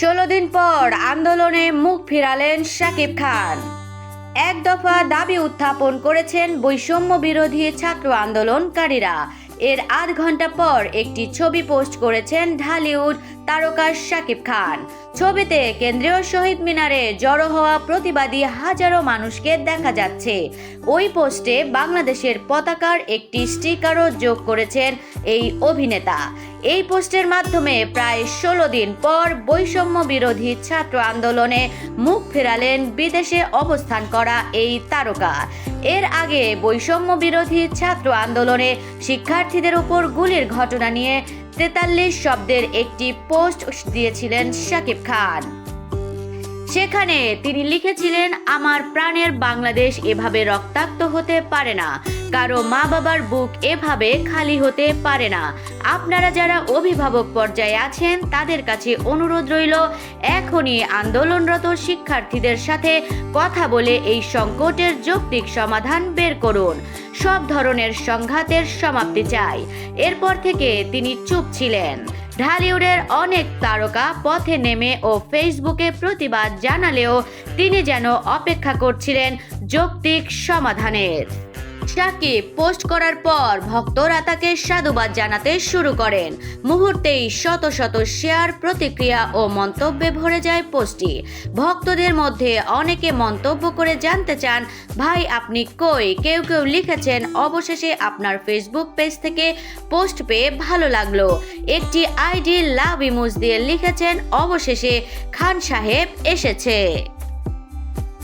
ষোলো দিন পর আন্দোলনে মুখ ফিরালেন শাকিব খান। এক দফা দাবি উত্থাপন করেছেন বৈষম্য বিরোধী ছাত্র আন্দোলনকারীরা। এর আধ ঘণ্টা পর একটি ছবি পোস্ট করেছেন ঢালিউড তারকা শাকিব খান। ছবিতে কেন্দ্রীয় শহীদ মিনারে জড়ো হওয়া প্রতিবাদী হাজারো মানুষকে দেখা যাচ্ছে। ওই পোস্টে বাংলাদেশের পতাকার একটি স্টিকারও যোগ করেছেন এই অভিনেতা। এই পোস্টের মাধ্যমে প্রায় ষোলো দিন পর বৈষম্য বিরোধী ছাত্র আন্দোলনে মুখ ফেরালেন বিদেশে অবস্থান করা এই তারকা। এর আগে বৈষম্য বিরোধী ছাত্র আন্দোলনে শিক্ষার্থীদের উপর গুলির ঘটনা নিয়ে তেতাল্লিশ শব্দের একটি পোস্ট দিয়েছিলেন শাকিব খান। সেখানে তিনি লিখেছিলেন, আমার প্রাণের বাংলাদেশ এভাবে রক্তাক্ত হতে পারে না। কারও মা বাবার বুক এভাবে খালি হতে পারে না। আপনারা যারা অভিভাবক পর্যায়ে আছেন, তাদের কাছে অনুরোধ রইল, এখনই আন্দোলনরত শিক্ষার্থীদের সাথে কথা বলে এই সংকটের যৌক্তিক সমাধান বের করুন। সব ধরনের সংঘাতের সমাপ্তি চাই। এরপর থেকে তিনি চুপ ছিলেন। ঢালিউডের অনেক তারকা পথে নেমে ও ফেসবুকে প্রতিবাদ জানালেও তিনি যেন অপেক্ষা করছিলেন যৌক্তিক সমাধানের। সাকিব পোস্ট করার পর ভক্তরা তাকে সাধুবাদ জানাতে শুরু করেন। মুহূর্তেই শত শত শেয়ার প্রতিক্রিয়া ও মন্তব্যে ভরে যায় পোস্টটি। ভক্তদের মধ্যে অনেকে মন্তব্য করে জানতে চান, ভাই, আপনি কই? কেউ কেউ লিখেছেন, অবশেষে আপনার ফেসবুক পেজ থেকে পোস্ট পেয়ে ভালো লাগল। একটি আইডি লাভ ইমোজ দিয়ে লিখেছেন, অবশেষে খান সাহেব এসেছে।